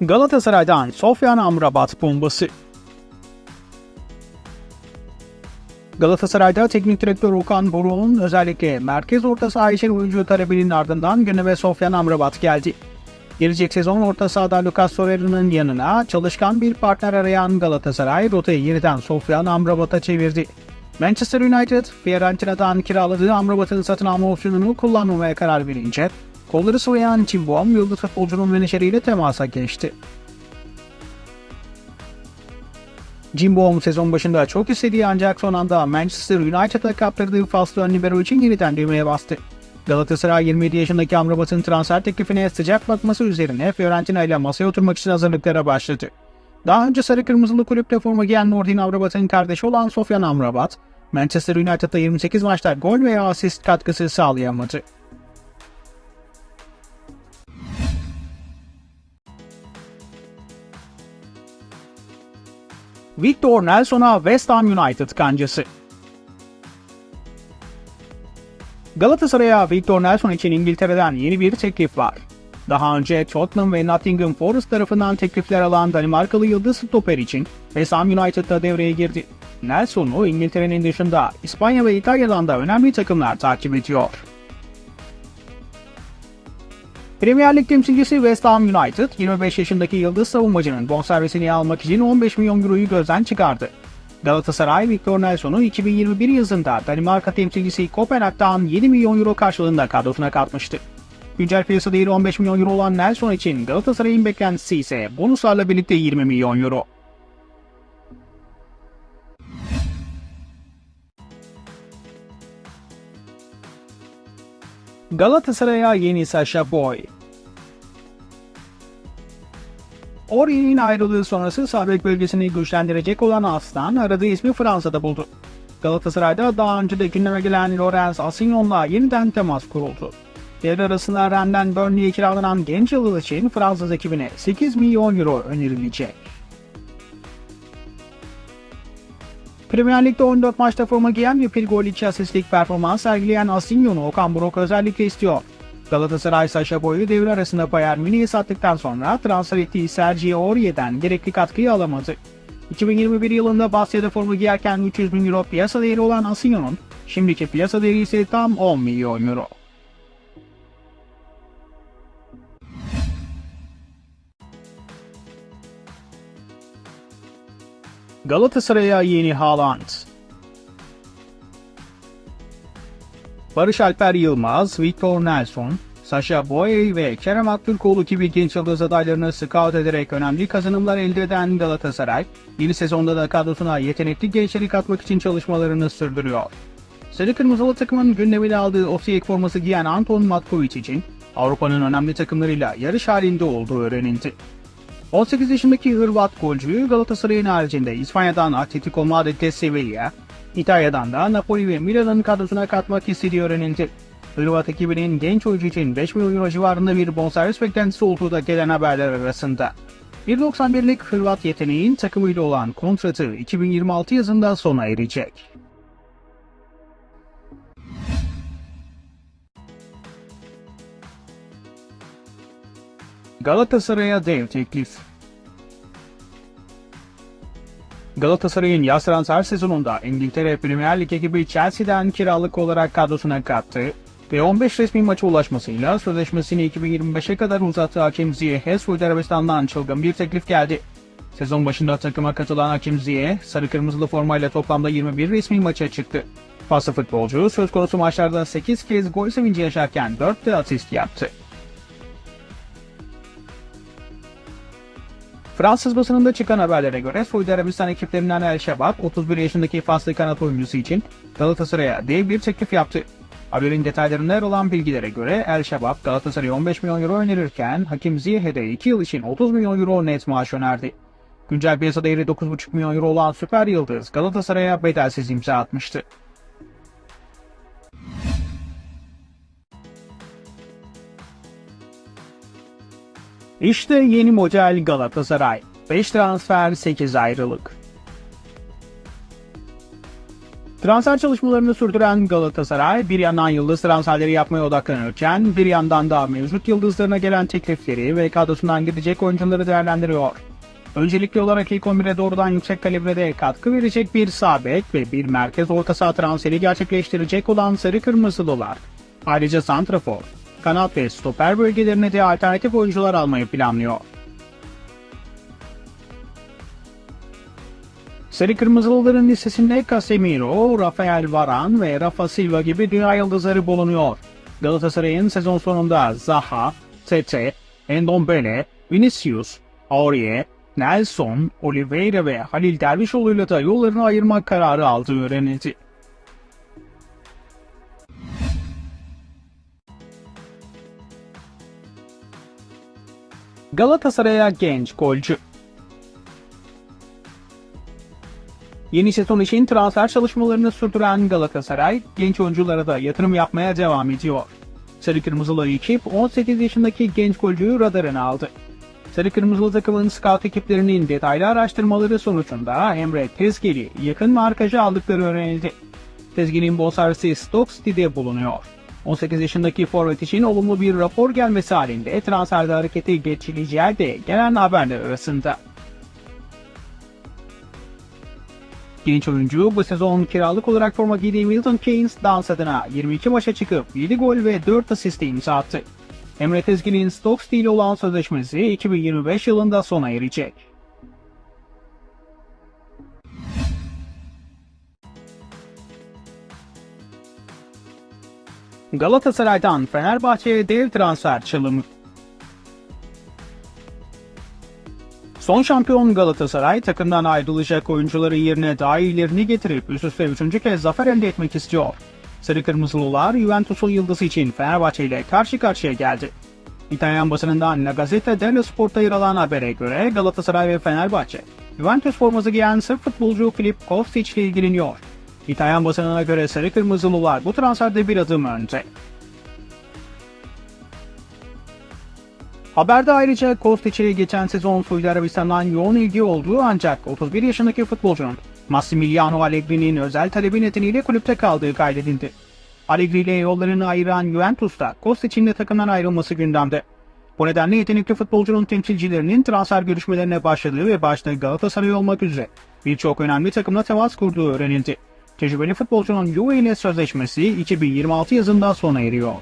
Galatasaray'dan Sofyan Amrabat bombası. Galatasaray'da teknik direktör Okan Buruk'un özellikle merkez orta saha için oyuncu talebinin ardından gündeme Sofyan Amrabat geldi. Gelecek sezon orta sahada Lucas Torreira'nın yanına çalışkan bir partner arayan Galatasaray rotayı yeniden Sofyan Amrabat'a çevirdi. Manchester United, Fiorentina'dan kiraladığı Amrabat'ın satın alma opsiyonunu kullanmamaya karar verince, kolları sıvayan Cimbom yıldız futbolcunun menajeriyle temasa geçti. Cimbom sezon başında çok istediği ancak son anda Manchester United'a kaptırdığı ön libero için yeniden düğmeye bastı. Galatasaray 27 yaşındaki Amrabat'ın transfer teklifine sıcak bakması üzerine Fiorentina ile masaya oturmak için hazırlıklara başladı. Daha önce sarı kırmızılı kulüpte forma giyen Nordin Amrabat'ın kardeşi olan Sofyan Amrabat, Manchester United'da 28 maçta gol veya asist katkısı sağlayamadı. Victor Nelson'a West Ham United kancası. Galatasaray'a Victor Nelson için İngiltere'den yeni bir teklif var. Daha önce Tottenham ve Nottingham Forest tarafından teklifler alan Danimarkalı yıldız stoper için West Ham United'da devreye girdi. Nelson'u İngiltere'nin dışında İspanya ve İtalya'dan da önemli takımlar takip ediyor. Premier Lig temsilcisi West Ham United, 25 yaşındaki yıldız savunmacının bonservisini almak için 15 milyon euroyu gözden çıkardı. Galatasaray, Victor Nelson'u 2021 yazında Danimarka temsilcisi Kopenhag'dan 7 milyon euro karşılığında kadrosuna katmıştı. Güncel piyasa değeri 15 milyon euro olan Nelson için Galatasaray'ın beklentisi ise bonuslarla birlikte 20 milyon euro. Galatasaray'a yeni Sasha Boy. Ori'nin ayrılığı sonrası sabek bölgesini güçlendirecek olan Aslan aradığı ismi Fransa'da buldu. Galatasaray'da daha önce de gündeme gelen Lorenz Asignon'la yeniden temas kuruldu. Devre arasında Rennes'den Burnley'e kiralanan genç yıldız için Fransız ekibine 8 milyon euro önerilecek. Premier Lig'de 14 maçta forma giyen ve bir gol iki asistlik performans sergileyen Asignon'u Okan Buruk özellikle istiyor. Galatasaray Saşa Boy'u devre arasında Bayern Münih'e sattıktan sonra transfer ettiği Sergio Aurier'den gerekli katkıyı alamadı. 2021 yılında Basya'da forma giyerken 300 bin euro piyasa değeri olan Asignon'un şimdiki piyasa değeri ise tam 10 milyon euro. Galatasaray'a yeni Haaland. Barış Alper Yılmaz, Victor Nelson, Sasha Boye ve Kerem Aktürkoğlu gibi genç yıldız adaylarını scout ederek önemli kazanımlar elde eden Galatasaray, yeni sezonda da kadrosuna yetenekli gençleri katmak için çalışmalarını sürdürüyor. Sarı Kırmızılı takımın gündemine aldığı Osijek forması giyen Anton Matkovic için Avrupa'nın önemli takımlarıyla yarış halinde olduğu öğrenildi. 18 yaşındaki Hırvat golcüyü Galatasaray'ın haricinde İspanya'dan Atletico Madrid'de Sevilla, İtalya'dan da Napoli ve Milan'ın kadrosuna katmak istediği öğrenildi. Hırvat ekibinin genç oyuncu için 5 milyon euro civarında bir bonservis beklentisi olduğu da gelen haberler arasında. 1.91'lik Hırvat yeteneğin takımıyla olan kontratı 2026 yazında sona erecek. Galatasaray'a dev teklif. Galatasaray'ın yaz transfer sezonunda İngiltere Premier Lig ekibi Chelsea'den kiralık olarak kadrosuna kattı ve 15 resmi maça ulaşmasıyla sözleşmesini 2025'e kadar uzattığı Hakim Ziyech'e Suudi Arabistan'dan çılgın bir teklif geldi. Sezon başında takıma katılan Hakim Ziyech, sarı kırmızılı formayla toplamda 21 resmi maça çıktı. Faslı futbolcu söz konusu maçlarda 8 kez gol sevinci yaşarken 4 de asist yaptı. Fransız basınında çıkan haberlere göre Suudi Arabistan ekiplerinden El Şebab 31 yaşındaki Faslı kanat oyuncusu için Galatasaray'a dev bir teklif yaptı. Haberin detaylarında yer olan bilgilere göre El Şebab Galatasaray'a 15 milyon euro önerirken Hakim Ziyech'e de 2 yıl için 30 milyon euro net maaş önerdi. Güncel piyasa değeri 9,5 milyon euro olan süper yıldız Galatasaray'a bedelsiz imza atmıştı. İşte yeni model Galatasaray. 5 transfer 8 ayrılık. Transfer çalışmalarını sürdüren Galatasaray bir yandan yıldız transferleri yapmaya odaklanırken bir yandan da mevcut yıldızlarına gelen teklifleri ve kadrosundan gidecek oyuncuları değerlendiriyor. Öncelikli olarak ilk 11'e doğrudan yüksek kalibrede katkı verecek bir sağ ve bir merkez orta saha transferi gerçekleştirecek olan Sarı Kırmızılılar. Ayrıca santrafor, kanat ve stoper bölgelerine de alternatif oyuncular almayı planlıyor. Sarı Kırmızılıların listesinde Casemiro, Rafael Varane ve Rafa Silva gibi dünya yıldızları bulunuyor. Galatasaray'ın sezon sonunda Zaha, Tete, Endombele, Vinicius, Aurier, Nelson, Oliveira ve Halil Dervişoğlu'yla da yollarını ayırmak kararı aldığı öğrenildi. Galatasaray'a genç golcü Yeni sezon için transfer çalışmalarını sürdüren Galatasaray, genç oyunculara da yatırım yapmaya devam ediyor. Sarı Kırmızılı ekip 18 yaşındaki genç golcüyü radarına aldı. Sarı Kırmızılı takımın scout ekiplerinin detaylı araştırmaları sonucunda Emre Tezgeli yakın markajı aldıkları öğrenildi. Tezgeli'nin bonservisi Stoke City'de bulunuyor. 18 yaşındaki forvet için olumlu bir rapor gelmesi halinde transferde hareketi geçileceği de gelen haberler arasında. Genç oyuncu bu sezon kiralık olarak forma giydiği Milton Keynes dans adına 22 maça çıkıp 7 gol ve 4 asist imza attı. Emre Tezgin'in Stoke ile olan sözleşmesi 2025 yılında sona erecek. Galatasaray'dan Fenerbahçe'ye dev transfer çalımı. Son şampiyon Galatasaray takımdan ayrılacak oyuncuların yerine daha iyilerini getirip üst üste üçüncü kez zafer elde etmek istiyor. Sarı Kırmızılılar Juventus'un yıldızı için Fenerbahçe ile karşı karşıya geldi. İtalyan basınından La Gazzetta dello Sport'ta yer alan habere göre Galatasaray ve Fenerbahçe, Juventus forması giyen Sırp futbolcu Filip Kostic ile ilgileniyor. İtalyan basınına göre Sarı Kırmızılılar bu transferde bir adım önde. Haberde ayrıca Kostic'e geçen sezon Suudi Arabistan'dan yoğun ilgi olduğu ancak 31 yaşındaki futbolcunun Massimiliano Allegri'nin özel talebi nedeniyle kulüpte kaldığı kaydedildi. Allegri ile yollarını ayıran Juventus'ta Kostic'in de takımdan ayrılması gündemde. Bu nedenle yetenekli futbolcunun temsilcilerinin transfer görüşmelerine başladığı ve başta Galatasaray olmak üzere birçok önemli takımla temas kurduğu öğrenildi. Tecrübeli futbolcunun Juve ile sözleşmesi 2026 yazında sona eriyor.